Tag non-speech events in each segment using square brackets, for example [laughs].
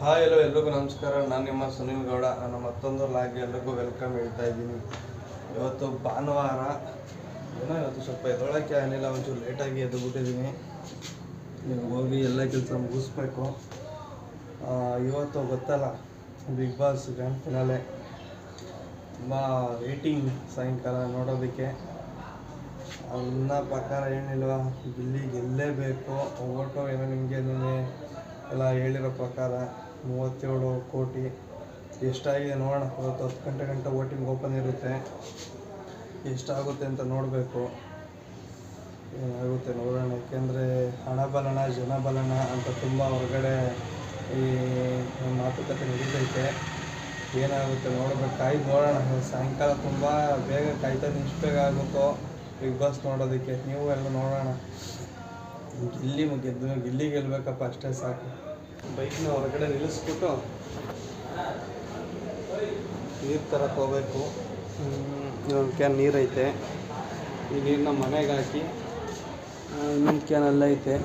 Hi ಎಲ್ಲೋ ಎಲ್ರಿಗೂ ನಮಸ್ಕಾರ. ನಾನು ನಿಮ್ಮ ಸುನೀಲ್ ಗೌಡ. ನಾನು ಮತ್ತೊಂದು ಲಾಗಿ ಎಲ್ರಿಗೂ ವೆಲ್ಕಮ್ ಹೇಳ್ತಾ ಇದ್ದೀನಿ. ಇವತ್ತು ಭಾನುವಾರ, ಏನೋ ಇವತ್ತು ಸ್ವಲ್ಪ ಎದೊಳಕ್ಕೆ ಆಗಲಿಲ್ಲ, ಒಂಚೂರು ಲೇಟಾಗಿ ಎದ್ದು ಬಿಟ್ಟಿದ್ದೀನಿ ಈಗ ಹೋಗಿ ಎಲ್ಲ ಕೆಲಸ ಮುಗಿಸ್ಬೇಕು. ಇವತ್ತು ಗೊತ್ತಲ್ಲ ಬಿಗ್ ಬಾಸ್ ಗ್ರ್ಯಾಂಡ್ ಫಿನಾಲೆ ತುಂಬ ವೇಟಿಂಗ್ ಸಾಯಂಕಾಲ ನೋಡೋದಕ್ಕೆ. ನನ್ನ ಪ್ರಕಾರ ಏನಿಲ್ವ ಗೆಲ್ಲೇಬೇಕು ಓಟೋ ಏನೋ ನಿಮಗೆ ಎಲ್ಲ ಹೇಳಿರೋ ಪ್ರಕಾರ. ಮೂವತ್ತೇಳು ಕೋಟಿ. ಎಷ್ಟಾಗಿದೆ ನೋಡೋಣ. ಇವತ್ತು ಹತ್ತು ಗಂಟೆ ಗಂಟೆ ವೋಟಿಂಗ್ ಓಪನ್ ಇರುತ್ತೆ. ಎಷ್ಟಾಗುತ್ತೆ ಅಂತ ನೋಡಬೇಕು. ಏನಾಗುತ್ತೆ ನೋಡೋಣ. ಯಾಕೆಂದರೆ ಹಣ ಜನಬಲನ ಜನ ಬಲನ ಅಂತ ತುಂಬ ಹೊರಗಡೆ ಈ ಮಾತುಕತೆ ನಡೀತೈತೆ. ಏನಾಗುತ್ತೆ ನೋಡ್ಬೇಕು. ಕಾಯ್ದು ನೋಡೋಣ. ಸಾಯಂಕಾಲ ತುಂಬ ಬೇಗ ಕಾಯ್ತಾ ಇಷ್ಟು ಬೇಗ ಆಗುತ್ತೋ ಬಿಗ್ ಬಾಸ್ ನೋಡೋದಕ್ಕೆ. ನೀವು ಎಲ್ಲ ನೋಡೋಣ. ಗಿಲ್ಲಿ ಗೆದ್ದು ಗಿಲ್ಲಿ ಗೆಲ್ಲಬೇಕಪ್ಪ ಅಷ್ಟೇ ಸಾಕು. ಬೈಕ್ನ ಹೊರಗಡೆ ನಿಲ್ಲಿಸ್ಬಿಟ್ಟು ನೀರು ತರಕ್ಕೆ ಹೋಗ್ಬೇಕು. ಇನ್ನೊಂದು ಕ್ಯಾನ್ ನೀರೈತೆ. ಈ ನೀರನ್ನ ಮನೆಗೆ ಹಾಕಿ ಇನ್ನೊಂದು ಕ್ಯಾನ್ ಐತೆ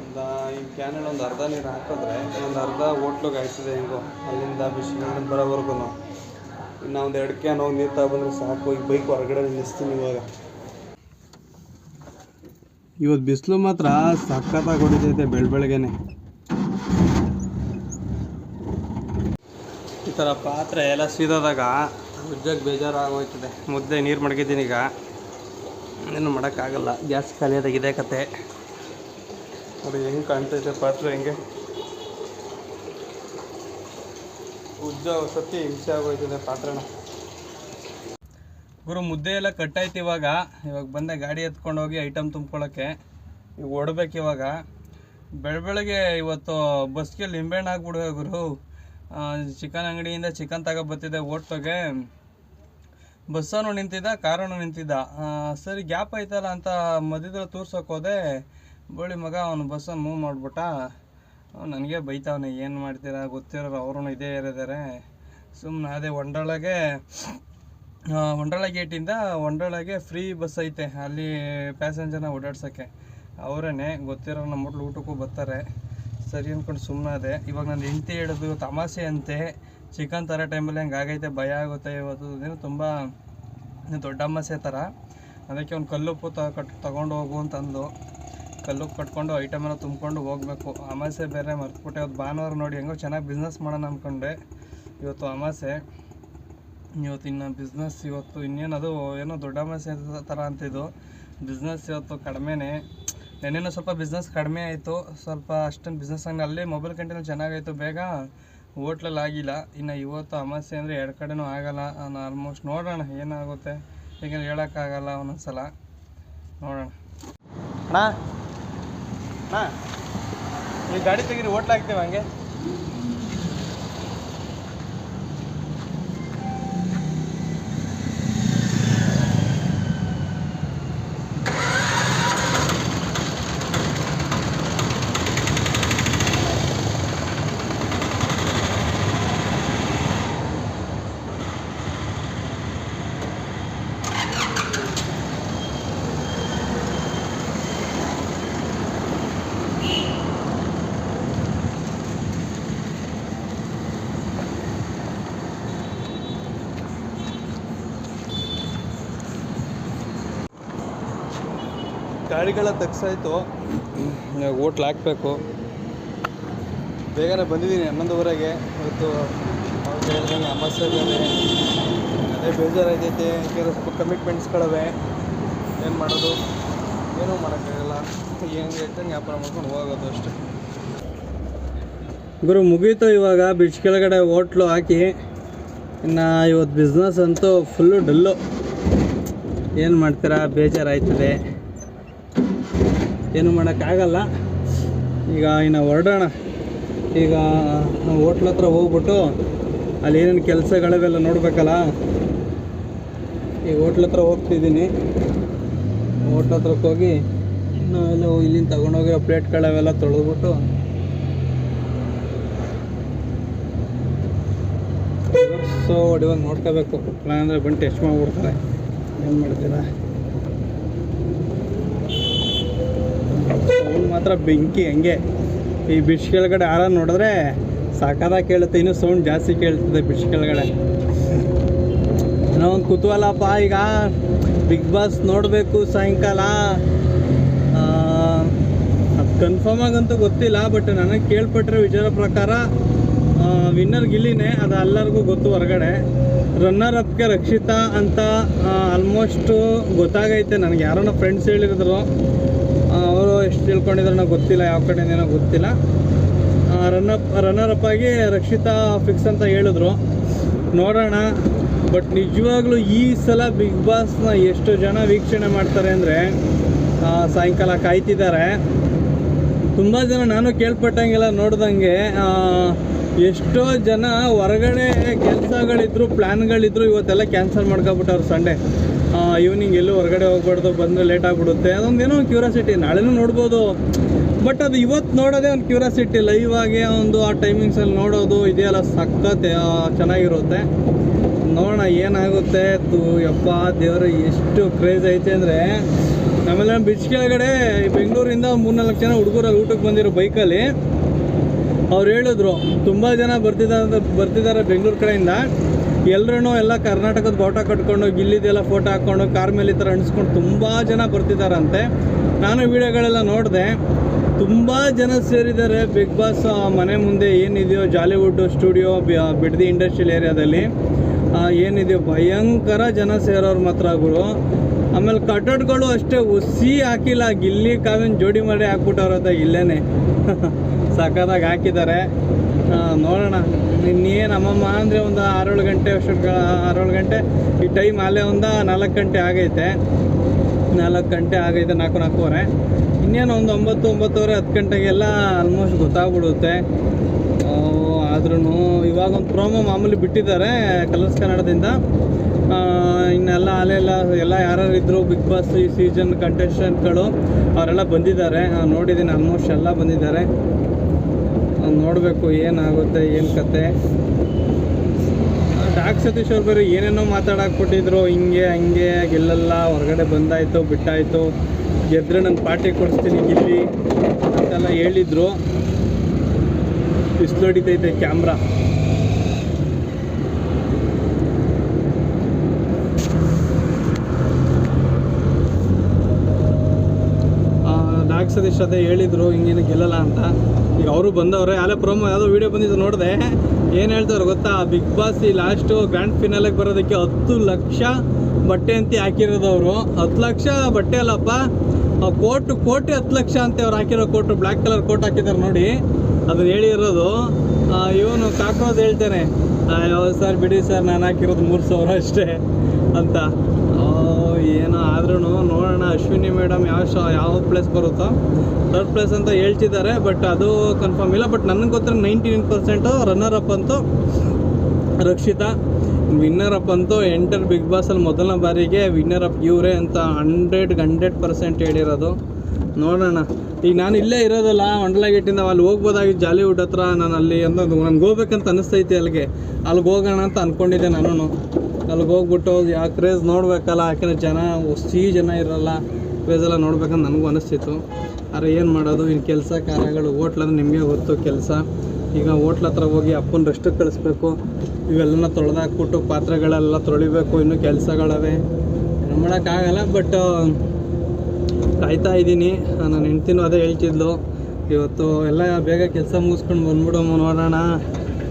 ಒಂದು, ಈ ಕ್ಯಾನಲ್ಲಿ ಒಂದು ಅರ್ಧ ನೀರು ಹಾಕಿದ್ರೆ ಒಂದು ಅರ್ಧ ಹೋಟ್ಲಿಗೆ ಆಯ್ತದೆ ಹಿಂಗೋ, ಅಲ್ಲಿಂದ ಬಿಸಿಲಿಂದ ಬರೋವರೆಗೂ ಇನ್ನು ಒಂದು ಎರಡು ಕ್ಯಾನ್ ಹೋಗಿ ನೀರು ತಗೊಬಂದ್ರೆ ಸಾಕು, ಈ ಬೈಕ್ ಹೊರಗಡೆ ನಿಲ್ಲಿಸ್ತೀನಿ ಇವಾಗ. ಇವತ್ತು ಬಿಸಿಲು ಮಾತ್ರ ಸಖತ್ತಾಗಿ ಹೊಡಿತೈತೆ ಬೆಳ ಬೆಳಗ್ಗೆನೆ. ಥರ ಪಾತ್ರೆ ಎಲ್ಲ ಸೀದೋದಾಗ ಉಜ್ಜಕ್ಕೆ ಬೇಜಾರಾಗೋಯ್ತದೆ. ಮುದ್ದೆ ನೀರು ಮಡಗಿದ್ದೀನಿ ಈಗ. ಏನು ಮಾಡೋಕ್ಕಾಗಲ್ಲ. ಗ್ಯಾಸ್ ಖಾಲಿಯಾದಾಗ ಇದೇ ಕತೆ. ನೋಡಿ, ಹೆಂಗೆ ಕಾಣ್ತೈತೆ ಪಾತ್ರೆ ಹೆಂಗೆ? ಉಜ್ಜ ಸತಿ ಹಿಂಸೆ ಆಗೋಯ್ತದೆ ಪಾತ್ರೆನ. ಗುರು, ಮುದ್ದೆ ಎಲ್ಲ ಕಟ್ಟಾಯ್ತು ಇವಾಗ. ಇವಾಗ ಬಂದೆ ಗಾಡಿ ಎತ್ಕೊಂಡು ಹೋಗಿ ಐಟಮ್ ತುಂಬ್ಕೊಳ್ಳೋಕ್ಕೆ ಈಗ ಓಡ್ಬೇಕು ಇವಾಗ. ಬೆಳ ಬೆಳಗ್ಗೆ ಇವತ್ತು ಬಸ್ಗೆ ಲಿಂಬೆಹಣ್ಣು ಹಾಕ್ಬಿಡುವೆ ಗುರು. ಚಿಕನ್ ಅಂಗಡಿಯಿಂದ ಚಿಕನ್ ತಗೊಬತ್ತಿದ್ದೆ ಓಟ್ಲಗೆ ಬಸ್ಸನ್ನು ನಿಂತಿದ್ದ, ಕಾರನ್ನು ನಿಂತಿದ್ದ. ಸರಿ, ಗ್ಯಾಪ್ ಐತಲ್ಲ ಅಂತ ಮಧ್ಯದಲ್ಲಿ ತೋರ್ಸೋಕೆ ಹೋದೆ. ಬೋಳಿ ಮಗ ಅವನು ಬಸ್ಸನ್ನು ಮೂವ್ ಮಾಡಿಬಿಟ್ಟ. ನನಗೆ ಬೈತಾವನೆ, ಏನು ಮಾಡ್ತೀರಾ? ಗೊತ್ತಿರೋರು ಅವರು ಇದೇ ಏರಿದ್ದಾರೆ ಸುಮ್ಮನೆ ಅದೇ ಒಂಡೊಳಗೆ ಒಂಡಳ ಗೇಟಿಂದ ಒಂಡಳಗೆ ಫ್ರೀ ಬಸ್ ಐತೆ. ಅಲ್ಲಿ ಪ್ಯಾಸೆಂಜರ್ನ ಓಡಾಡ್ಸೋಕ್ಕೆ. ಅವರೇ ಗೊತ್ತಿರೋ ನಮ್ಮ ಹೋಟ್ಲು ಊಟಕ್ಕೂ ಬರ್ತಾರೆ. ಸರಿ ಅಂದ್ಕೊಂಡು ಸುಮ್ಮನಾದೆ ಇವಾಗ ನನ್ನ ಹೆಂಡತಿ ಹೇಳೋದು ತಮಾಷೆ ಅಂತೆ. ಚಿಕನ್ ತರೋ ಟೈಮಲ್ಲಿ ಹಂಗೆ ಆಗೈತೆ, ಭಯ ಆಗುತ್ತೆ ಇವತ್ತು. ಏನೋ ತುಂಬ ದೊಡ್ಡ ಅಮಾಸೆ ಥರ. ಅದಕ್ಕೆ ಒಂದು ಕಲ್ಲುಪ್ಪು ತ ಕಟ್ ತೊಗೊಂಡು ಹೋಗು ಅಂತಂದು ಕಲ್ಲುಪ್ಪು ಕಟ್ಕೊಂಡು ಐಟಮ್ ಎಲ್ಲ ತುಂಬಿಕೊಂಡು ಹೋಗಬೇಕು. ಅಮಾಸೆ ಬೇರೆ ಮರ್ತ್ಬಿಟ್ಟೆ. ಇವತ್ತು ಭಾನುವಾರ ನೋಡಿ ಹೆಂಗೋ ಚೆನ್ನಾಗಿ ಬಿಸ್ನೆಸ್ ಮಾಡೋಣ ಅಂದ್ಕೊಂಡೆ ಇವತ್ತು ಅಮಾಸೆ. ಇವತ್ತು ಇನ್ನು ಬಿಸ್ನೆಸ್ ಇವತ್ತು ಇನ್ನೇನದು, ಏನೋ ದೊಡ್ಡ ಅಮಾಸೆ ಥರ ಅಂತಿದ್ದು ಬಿಸ್ನೆಸ್ ಇವತ್ತು ಕಡಿಮೆನೇ. ನೆನ್ನೆನೂ ಸ್ವಲ್ಪ ಬಿಸ್ನೆಸ್ ಕಡಿಮೆ ಆಯಿತು. ಸ್ವಲ್ಪ ಅಷ್ಟೊಂದು ಬಿಸ್ನೆಸ್ ಹಂಗೆ ಅಲ್ಲೇ ಮೊಬೈಲ್ ಕಂಟಿನ್ಯೂ ಚೆನ್ನಾಗಾಯಿತು. ಬೇಗ ಹೋಟ್ಲಲ್ಲಿ ಆಗಿಲ್ಲ. ಇನ್ನು ಇವತ್ತು ಅಮಾಸೆ ಅಂದರೆ ಎರಡು ಕಡೆನೂ ಆಗಲ್ಲ. ನಾನು ಆಲ್ಮೋಸ್ಟ್ ನೋಡೋಣ ಏನಾಗುತ್ತೆ. ಯಾಕಂದ್ರೆ ಹೇಳೋಕ್ಕಾಗಲ್ಲ ಒಂದೊಂದು ಸಲ ನೋಡೋಣ. ಅಣ್ಣ ಅಣ್ಣ ಈ ಗಾಡಿ ತೆಗೀರಿ, ಹೋಟ್ಲ್ ಹಾಕ್ತೀವಿ ಹಂಗೆ. ಗಾಡಿಗಳ ತಗ್ಸಾಯ್ತು ಓಟ್ಲ್ ಹಾಕಬೇಕು. ಬೇಗನೆ ಬಂದಿದ್ದೀನಿ ಹನ್ನೊಂದುವರೆಗೆ. ಇವತ್ತು ಹೇಳಿದಂಗೆ ಅಮಾಸೆ ಬೇರೆ ಅದೇ ಬೇಜಾರಾಗೈತೆ ಯಾಕೆಂದರೆ ಸ್ವಲ್ಪ ಕಮಿಟ್ಮೆಂಟ್ಸ್ಗಳವೆ ಏನು ಮಾಡೋದು? ಏನೂ ಮಾಡೋಕ್ಕಾಗಲ್ಲ ಏನು ಹೇಳ್ತಂಗೆ ವ್ಯಾಪಾರ ಮಾಡ್ಕೊಂಡು ಹೋಗೋದು ಅಷ್ಟೆ. ಗುರು, ಮುಗೀತು ಇವಾಗ. ಬ್ರಿಡ್ಜ್ ಕೆಳಗಡೆ ಓಟ್ಲು ಹಾಕಿ. ಇನ್ನು ಇವತ್ತು ಬಿಸ್ನೆಸ್ ಅಂತೂ ಫುಲ್ಲು ಡಲ್ಲು. ಏನು ಮಾಡ್ತೀರಾ? ಬೇಜಾರಾಯ್ತದೆ. ಏನು ಮಾಡೋಕ್ಕಾಗಲ್ಲ. ಈಗ ಇನ್ನು ಹೊರಡೋಣ. ಈಗ ನಾವು ಹೋಟ್ಲ ಹತ್ರ ಹೋಗ್ಬಿಟ್ಟು ಅಲ್ಲಿ ಏನೇನು ಕೆಲಸಗಳವೆಲ್ಲ ನೋಡಬೇಕಲ್ಲ. ಈಗ ಹೋಟ್ಲ ಹತ್ರ ಹೋಗ್ತಿದ್ದೀನಿ. ಹೋಟ್ಲ ಹತ್ರಕ್ಕೆ ಹೋಗಿ ನಾವೆಲ್ಲ ಇಲ್ಲಿಂದ ತಗೊಂಡೋಗಿರೋ ಪ್ಲೇಟ್ಗಳವೆಲ್ಲ ತೊಳೆದ್ಬಿಟ್ಟು. ಸೊ ಹೊಡಿವಾಗ ನೋಡ್ಕೋಬೇಕು. ಅಂದರೆ ಬಂದು ಟೆಸ್ಟ್ ಮಾಡಿಬಿಡ್ತಾರೆ. ಏನು ಮಾಡ್ತೀರಾ? ಅವ್ನು ಮಾತ್ರ ಬೆಂಕಿ ಹಂಗೆ. ಈ ಬಿಡ್ಸ್ ಕೆಳಗಡೆ ಆರ ನೋಡಿದ್ರೆ ಸಾಕಾದಾಗ ಕೇಳುತ್ತೆ, ಇನ್ನೂ ಸೌಂಡ್ ಜಾಸ್ತಿ ಕೇಳ್ತದೆ ಬಿಡ್ಸ್ ಕೆಳಗಡೆ. ನಾವೊಂದು ಕುತೂಹಲಪ್ಪ, ಈಗ ಬಿಗ್ ಬಾಸ್ ನೋಡಬೇಕು ಸಾಯಂಕಾಲ. ಅದು ಕನ್ಫರ್ಮ್ ಆಗಂತೂ ಗೊತ್ತಿಲ್ಲ ಬಟ್ ನನಗೆ ಕೇಳ್ಪಟ್ಟಿರೋ ವಿಚಾರ ಪ್ರಕಾರ ವಿನ್ನರ್ ಗಿಲ್ಲಿನೇ, ಅದು ಎಲ್ಲರಿಗೂ ಗೊತ್ತು ಹೊರಗಡೆ. ರನ್ನರ್ ಅಪ್ಗೆ ರಕ್ಷಿತಾ ಅಂತ ಆಲ್ಮೋಸ್ಟು ಗೊತ್ತಾಗೈತೆ, ನನಗೆ ಯಾರನ್ನ ಫ್ರೆಂಡ್ಸ್ ಹೇಳಿದ್ರು. ಅವರು ಎಷ್ಟು ತಿಳ್ಕೊಂಡಿದ್ರು ನಾವು ಗೊತ್ತಿಲ್ಲ, ಯಾವ ಕಡೆಯಿಂದೇನೋ ಗೊತ್ತಿಲ್ಲ. ರನ್ನಪ್ ರನ್ನರ್ ಅಪ್ ಆಗಿ ರಕ್ಷಿತಾ ಫಿಕ್ಸ್ ಅಂತ ಹೇಳಿದ್ರು. ನೋಡೋಣ ಬಟ್ ನಿಜವಾಗ್ಲೂ ಈ ಸಲ ಬಿಗ್ ಬಾಸ್ನ ಎಷ್ಟು ಜನ ವೀಕ್ಷಣೆ ಮಾಡ್ತಾರೆ ಅಂದರೆ ಸಾಯಂಕಾಲ ಕಾಯ್ತಿದ್ದಾರೆ. ತುಂಬ ಜನ ನಾನು ಕೇಳ್ಪಟ್ಟಂಗೆಲ್ಲ ನೋಡ್ದಂಗೆ ಎಷ್ಟೋ ಜನ ಹೊರಗಡೆ ಕೆಲಸಗಳಿದ್ರು ಪ್ಲ್ಯಾನ್ಗಳಿದ್ರು ಇವತ್ತೆಲ್ಲ ಕ್ಯಾನ್ಸಲ್ ಮಾಡ್ಕೊಬಿಟ್ಟವ್ರು ಸಂಡೇ ಈವ್ನಿಂಗ್ ಎಲ್ಲೂ ಹೊರಗಡೆ ಹೋಗ್ಬಾರ್ದು, ಬಂದರೆ ಲೇಟ್ ಆಗಿಬಿಡುತ್ತೆ. ಅದೊಂದೇನೋ ಕ್ಯೂರಿಯಾಸಿಟಿ ನಾಳೆನೂ ನೋಡ್ಬೋದು. ಬಟ್ ಅದು ಇವತ್ತು ನೋಡೋದೇ ಒಂದು ಕ್ಯೂರಿಯಾಸಿಟಿ ಲೈವ್ ಆಗಿ ಒಂದು ಆ ಟೈಮಿಂಗ್ಸಲ್ಲಿ ನೋಡೋದು ಇದೆಯಲ್ಲ, ಸಖತ್ ಚೆನ್ನಾಗಿರುತ್ತೆ. ನೋಡೋಣ ಏನಾಗುತ್ತೆ. ತು, ಯಪ್ಪ, ದೇವರು, ಎಷ್ಟು ಕ್ರೇಜ್ ಐತೆ ಅಂದರೆ ಆಮೇಲೆ ಬಿಚ್ ಕೆಳಗಡೆ ಬೆಂಗಳೂರಿಂದ ಮೂರ್ನಾಲ್ಕು ಜನ ಹುಡುಗರಲ್ಲಿ ಊಟಕ್ಕೆ ಬಂದಿರೋ ಬೈಕಲ್ಲಿ ಅವ್ರು ಹೇಳಿದ್ರು, ತುಂಬ ಜನ ಬರ್ತಿದ್ದಾರೆ ಬರ್ತಿದ್ದಾರೆ ಬೆಂಗಳೂರು ಕಡೆಯಿಂದ. ಎಲ್ಲರೂ ಎಲ್ಲ ಕರ್ನಾಟಕದ ಫೋಟೋ ಕಟ್ಕೊಂಡು ಗಿಲ್ಲಿದೆಲ್ಲ ಫೋಟೋ ಹಾಕ್ಕೊಂಡು ಕಾರ್ ಮೇಲೆ ಈ ಥರ ಅಣಿಸ್ಕೊಂಡು ತುಂಬ ಜನ ಬರ್ತಿದ್ದಾರಂತೆ ನಾನು ವಿಡಿಯೋಗಳೆಲ್ಲ ನೋಡಿದೆ. ತುಂಬ ಜನ ಸೇರಿದ್ದಾರೆ. ಬಿಗ್ ಬಾಸ್ ಮನೆ ಮುಂದೆ ಏನಿದೆಯೋ ಜಾಲಿವುಡ್ ಸ್ಟುಡಿಯೋ ಬಿಡದಿ ಇಂಡಸ್ಟ್ರಿಯಲ್ ಏರಿಯಾದಲ್ಲಿ ಏನಿದೆಯೋ ಭಯಂಕರ ಜನ ಸೇರೋರು ಮಾತ್ರ ಗುರು. ಆಮೇಲೆ ಕಟ್ಟಡಗಳು ಅಷ್ಟೇ ಹುಸಿ ಹಾಕಿಲ್ಲ. ಗಿಲ್ಲಿ ಕಾವಿನ ಜೋಡಿ ಮಾಡಿ ಹಾಕ್ಬಿಟ್ಟವ್ರ ಇಲ್ಲೇನೆ. [laughs] ಸಖತ್ತಾಗಿ ಹಾಕಿದ್ದಾರೆ. ನೋಡೋಣ. ಇನ್ನೇನು ಅಮ್ಮಮ್ಮ ಅಂದರೆ ಒಂದು ಆರೇಳು ಗಂಟೆ ಅಷ್ಟೊತ್ತಿಗೆ ಆರೇಳು ಗಂಟೆ. ಈ ಟೈಮ್ ಅಲ್ಲೇ ಒಂದು ನಾಲ್ಕು ಗಂಟೆ ಆಗೈತೆ. ನಾಲ್ಕು ಗಂಟೆ ಆಗೈತೆ, ನಾಲ್ಕು, ನಾಲ್ಕೂವರೆ. ಇನ್ನೇನು ಒಂದು ಒಂಬತ್ತು, ಒಂಬತ್ತುವರೆ, ಹತ್ತು ಗಂಟೆಗೆಲ್ಲ ಆಲ್ಮೋಸ್ಟ್ ಗೊತ್ತಾಗ್ಬಿಡುತ್ತೆ. ಆದ್ರೂ ಇವಾಗ ಒಂದು ಪ್ರೋಮೋ ಮಾಮೂಲಿ ಬಿಟ್ಟಿದ್ದಾರೆ ಕಲರ್ಸ್ ಕನ್ನಡದಿಂದ. ಇನ್ನೆಲ್ಲ ಅಲ್ಲೆಲ್ಲ ಎಲ್ಲ ಯಾರ್ಯಾರು ಇದ್ರು ಬಿಗ್ ಬಾಸ್ ಈ ಸೀಸನ್ ಕಂಟೆಸ್ಟೆಂಟ್ಗಳು ಅವರೆಲ್ಲ ಬಂದಿದ್ದಾರೆ. ನೋಡಿದ್ದೀನಿ ಆಲ್ಮೋಸ್ಟ್ ಎಲ್ಲ ಬಂದಿದ್ದಾರೆ. ನೋಡಬೇಕು, ಏನಾಗುತ್ತೆ, ಏನು ಕತೆ. ಡಾಕ್ ಸತೀಶ್ ಅವ್ರು ಬೇರೆ ಏನೇನೋ ಮಾತಾಡಾಕ್ಬಿಟ್ಟಿದ್ರು, ಹಿಂಗೆ, ಹಂಗೆ, ಗೆಲ್ಲಲ್ಲ ಹೊರಗಡೆ ಬಂದಾಯಿತು, ಬಿಟ್ಟಾಯಿತು. ಗೆದ್ರೆ ನಾನು ಪಾರ್ಟಿ ಕೊಡಿಸ್ತೀನಿ ಗಿಲ್ಲಿ ಅಂತೆಲ್ಲ ಹೇಳಿದ್ರು. ಬಿಸಿಲು ಹೊಡಿತೈತೆ ಕ್ಯಾಮ್ರಾ. ಡಾಕ್ ಸತೀಶ್ ಅದೇ ಹೇಳಿದ್ರು, ಹಿಂಗೇನು ಗೆಲ್ಲಲ್ಲ ಅಂತ. ಈಗ ಅವರು ಬಂದವ್ರೆ, ಅಲ್ಲೇ ಪ್ರೋಮೋ ಯಾವುದೋ ವೀಡಿಯೋ ಬಂದಿದ್ದು ನೋಡಿದೆ. ಏನು ಹೇಳ್ತಾರೆ ಗೊತ್ತಾ? ಬಿಗ್ ಬಾಸ್ ಈ ಲಾಸ್ಟು ಗ್ರ್ಯಾಂಡ್ ಫಿನಾಲೆಗೆ ಬರೋದಕ್ಕೆ ಹತ್ತು ಲಕ್ಷ ಬಟ್ಟೆ ಅಂತ ಹಾಕಿರೋದು ಅವರು ಹತ್ತು ಲಕ್ಷ ಬಟ್ಟೆ ಅಲ್ಲಪ್ಪ. ಕೋಟು, ಕೋಟಿ ಹತ್ತು ಲಕ್ಷ ಅಂತ ಅವ್ರು ಹಾಕಿರೋ ಕೋಟು. ಬ್ಲ್ಯಾಕ್ ಕಲರ್ ಕೋಟ್ ಹಾಕಿದ್ದಾರೆ ನೋಡಿ. ಅದನ್ನ ಹೇಳಿರೋದು. ಇವನು ಕಾಕ್ರೋಜ್ ಹೇಳ್ತಾನೆ ಸರ್, ಬಿಡಿ ಸರ್, ನಾನು ಹಾಕಿರೋದು ಮೂರು ಸಾವಿರ ಅಷ್ಟೇ ಅಂತ. ಏನೋ ಆದ್ರೂ ನೋಡೋಣ. ಅಶ್ವಿನಿ ಮೇಡಮ್ ಯಾವ ಶಾ, ಯಾವ ಪ್ಲೇಸ್ ಬರುತ್ತೋ ಥರ್ಡ್ ಪ್ಲೇಸ್ ಅಂತ ಹೇಳ್ತಿದ್ದಾರೆ ಬಟ್ ಅದು ಕನ್ಫರ್ಮ್ ಇಲ್ಲ. ಬಟ್ ನನಗೆ ಗೊತ್ತಿರೋ ninety nine percent runner up ಅಂತೂ ರಕ್ಷಿತಾ. ವಿನ್ನರ್ ಅಪ್ ಅಂತೂ ಎಂಟರ್ ಬಿಗ್ ಬಾಸಲ್ಲಿ ಮೊದಲನೇ ಬಾರಿಗೆ ವಿನ್ನರ್ ಅಪ್ ಇವರೇ ಅಂತ ಹಂಡ್ರೆಡ್ಗೆ ಹಂಡ್ರೆಡ್ ಪರ್ಸೆಂಟ್ ಹೇಳಿರೋದು. ನೋಡೋಣ. ಈಗ ನಾನು ಇಲ್ಲೇ ಇರೋದಲ್ಲ ಒಂಡ್ಲಗೇಟಿಂದ ಅಲ್ಲಿ ಹೋಗ್ಬೋದಾಗಿತ್ತು ಜಾಲಿವುಡ್ ಹತ್ರ ನಾನು ಅಲ್ಲಿ ಅಂತ ನನಗೆ ಹೋಗ್ಬೇಕಂತ ಅನಿಸ್ತೈತಿ ಅಲ್ಲಿಗೆ. ಅಲ್ಲಿಗೆ ಹೋಗೋಣ ಅಂತ ಅಂದ್ಕೊಂಡಿದ್ದೆ ನಾನು ಅಲ್ಲಿಗೆ ಹೋಗ್ಬಿಟ್ಟು ಯಾವ ಕ್ರೇಜ್ ನೋಡಬೇಕಲ್ಲ, ಯಾಕಂದ್ರೆ ಜನ ಸಿ ಜನ ಇರಲ್ಲ ಕ್ರೇಜ್ ಎಲ್ಲ ನೋಡ್ಬೇಕಂತ ನನಗೂ ಅನಿಸ್ತಿತ್ತು. ಆದರೆ ಏನು ಮಾಡೋದು ಇನ್ನು ಕೆಲಸ ಕಾರ್ಯಗಳು ಹೋಟ್ಲಂದ್ರೆ ನಿಮಗೆ ಗೊತ್ತು ಕೆಲಸ. ಈಗ ಹೋಟ್ಲ ಹತ್ರ ಹೋಗಿ ಅಪ್ಪನ ರೆಸ್ಟಿಗೆ ಕಳಿಸ್ಬೇಕು. ಇವೆಲ್ಲನ ತೊಳೆದಾಕ್ಬಿಟ್ಟು ಪಾತ್ರೆಗಳೆಲ್ಲ ತೊಳಿಬೇಕು, ಇನ್ನೂ ಕೆಲಸಗಳವೆ. ಮಾಡೋಕ್ಕಾಗಲ್ಲ ಬಟ್ ಕಾಯ್ತಾ ಇದ್ದೀನಿ. ನನ್ನ ಹೆಂಡ್ತಿನೂ ಅದೇ ಹೇಳ್ತಿದ್ಲು. ಇವತ್ತು ಎಲ್ಲ ಬೇಗ ಕೆಲಸ ಮುಗಿಸ್ಕೊಂಡು ಬಂದ್ಬಿಡು, ನೋಡೋಣ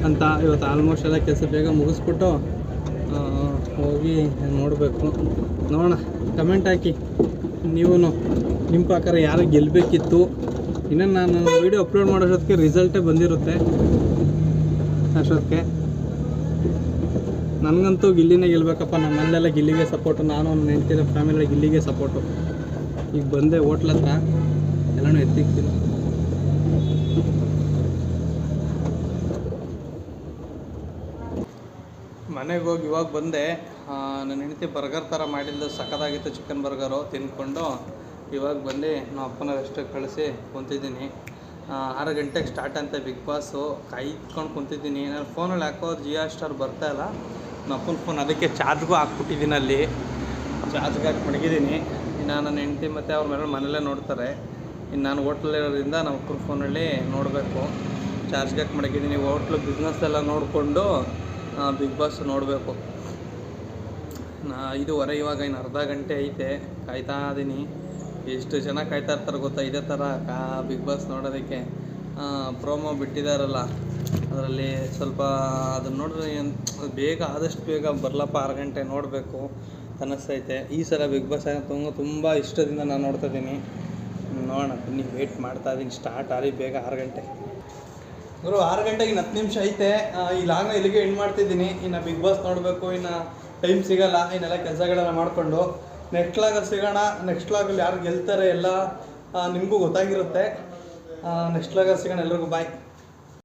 ಅಂತ. ಇವತ್ತು ಆಲ್ಮೋಸ್ಟ್ ಎಲ್ಲ ಕೆಲಸ ಬೇಗ ಮುಗಿಸ್ಬಿಟ್ಟು ಹೋಗಿ ನೋಡಬೇಕು. ನೋಡೋಣ ಕಮೆಂಟ್ ಹಾಕಿ. ನೀವು ನಿಮ್ಮ ಪ್ರಕಾರ ಯಾರು ಗೆಲ್ಲಬೇಕಿತ್ತು ಇನ್ನು ನಾನು ವೀಡಿಯೋ ಅಪ್ಲೋಡ್ ಮಾಡೋಷ್ಟೊತ್ತಿಗೆ ರಿಸಲ್ಟೇ ಬಂದಿರುತ್ತೆ. ಅಷ್ಟೊತ್ತಿಗೆ. ನನಗಂತೂ ಗಿಲ್ಲಿನೇ ಗೆಲ್ಬೇಕಪ್ಪ. ನಮ್ಮಲ್ಲೆಲ್ಲ ಗಿಲ್ಲಿಗೆ ಸಪೋರ್ಟು ನಾನು ಹೆಂಡ್ತಿರ ಫ್ಯಾಮಿಲಿ ಗಿಲ್ಲಿಗೆ ಸಪೋರ್ಟು ಈಗ ಬಂದೆ ಹೋಟ್ಲ ಹತ್ರ. ಎಲ್ಲನೂ ಎತ್ತಿಕ್ತೀನಿ. ಮನೆಗೆ ಹೋಗಿ ಇವಾಗ ಬಂದೆ. ನನ್ನ ಹೆಂಡತಿ ಬರ್ಗರ್ ಥರ ಮಾಡಿದ್ದು ಸಖತ್ತಾಗಿತ್ತು ಚಿಕನ್ ಬರ್ಗರು. ತಿಂದ್ಕೊಂಡು ಇವಾಗ ಬಂದು. ನಮ್ಮ ಅಪ್ಪನ ರೆಸ್ಟಿಗೆ ಕಳಿಸಿ ಕುಂತಿದ್ದೀನಿ. ಆರು ಗಂಟೆಗೆ ಸ್ಟಾರ್ಟ್ ಅಂತ ಬಿಗ್ ಬಾಸು ಇಟ್ಕೊಂಡು ಕುಂತಿದ್ದೀನಿ. ನಾನು ಫೋನಲ್ಲಿ ಹಾಕೋ ಜಿಯೋ ಸ್ಟಾರ್ ಬರ್ತಾ ಇಲ್ಲ. ನಮ್ಮ ಅಪ್ಪನ ಫೋನ್ ಅದಕ್ಕೆ ಚಾರ್ಜ್ಗೂ ಹಾಕ್ಬಿಟ್ಟಿದ್ದೀನಿ ಅಲ್ಲಿ. ಚಾರ್ಜ್ಗೆ ಹಾಕಿ ಮಡಗಿದ್ದೀನಿ. ಇನ್ನು ನನ್ನ ಹೆಂಡತಿ ಮತ್ತು ಅವ್ರ ಮೇಲೆ ಮನೇಲೇ ನೋಡ್ತಾರೆ. ಇನ್ನು ನಾನು ಹೋಟ್ಲಲ್ಲಿರೋದ್ರಿಂದ ನಮ್ಮ ಅಪ್ಪನ ಫೋನಲ್ಲಿ ನೋಡಬೇಕು. ಚಾರ್ಜ್ಗೆ ಹಾಕಿ ಮಡಗಿದ್ದೀನಿ. ಹೋಟ್ಲು ಬಿಸ್ನೆಸ್ ಎಲ್ಲ ನೋಡಿಕೊಂಡು ಬಿಗ್ ಬಾಸ್ ನೋಡಬೇಕು. ನಾ ಐದುವರೆ ಇವಾಗ ಇನ್ನು ಅರ್ಧ ಗಂಟೆ ಐತೆ, ಕಾಯ್ತಾ ಇದ್ದೀನಿ ಎಷ್ಟು ಜನ ಕಾಯ್ತಾ ಇರ್ತಾರೆ ಗೊತ್ತಾ? ಇದೇ ಥರ ಕಾ ಬಿಗ್ ಬಾಸ್ ನೋಡೋದಕ್ಕೆ. ಪ್ರೋಮೋ ಬಿಟ್ಟಿದಾರಲ್ಲ, ಅದರಲ್ಲಿ ಸ್ವಲ್ಪ ಅದನ್ನ ನೋಡಿದ್ರೆ ಬೇಗ, ಆದಷ್ಟು ಬೇಗ ಬರಲಪ್ಪ ಆರು ಗಂಟೆ ನೋಡಬೇಕು ಅನ್ನಿಸ್ತೈತೆ ಈ ಸಲ ಬಿಗ್ ಬಾಸ್ ತುಂಬ ತುಂಬ ಇಷ್ಟದಿಂದ ನಾನು ನೋಡ್ತಾ ಇದ್ದೀನಿ ನೋಡೋಣ, ಬನ್ನಿ ವೇಟ್ ಮಾಡ್ತಾ ಇದ್ದೀನಿ ಸ್ಟಾರ್ಟ್ ಆಗಲಿ ಬೇಗ ಆರು ಗಂಟೆ. ಗುರು, ಆರು ಗಂಟೆಗೆ ಇನ್ನು ಹತ್ತು ನಿಮಿಷ ಐತೆ. ಈ ಲಾಗ್ನ ಇಲ್ಲಿಗೆ ಎಂಡ್ ಮಾಡ್ತಿದ್ದೀನಿ. ಇನ್ನು ಬಿಗ್ ಬಾಸ್ ನೋಡಬೇಕು, ಇನ್ನು ಟೈಮ್ ಸಿಗಲ್ಲ, ಇನ್ನೆಲ್ಲ ಕೆಲಸಗಳನ್ನ ಮಾಡಿಕೊಂಡು. ನೆಕ್ಸ್ಟ್ ಲಾಗಲ್ಲಿ ಸಿಗೋಣ. ನೆಕ್ಸ್ಟ್ ಲಾಗಲ್ಲಿ ಯಾರು ಗೆಲ್ತಾರೆ ಎಲ್ಲ ನಿಮಗೂ ಗೊತ್ತಾಗಿರುತ್ತೆ. ನೆಕ್ಸ್ಟ್ ಲಾಗಲ್ಲಿ ಸಿಗೋಣ ಎಲ್ರಿಗೂ. ಬಾಯ್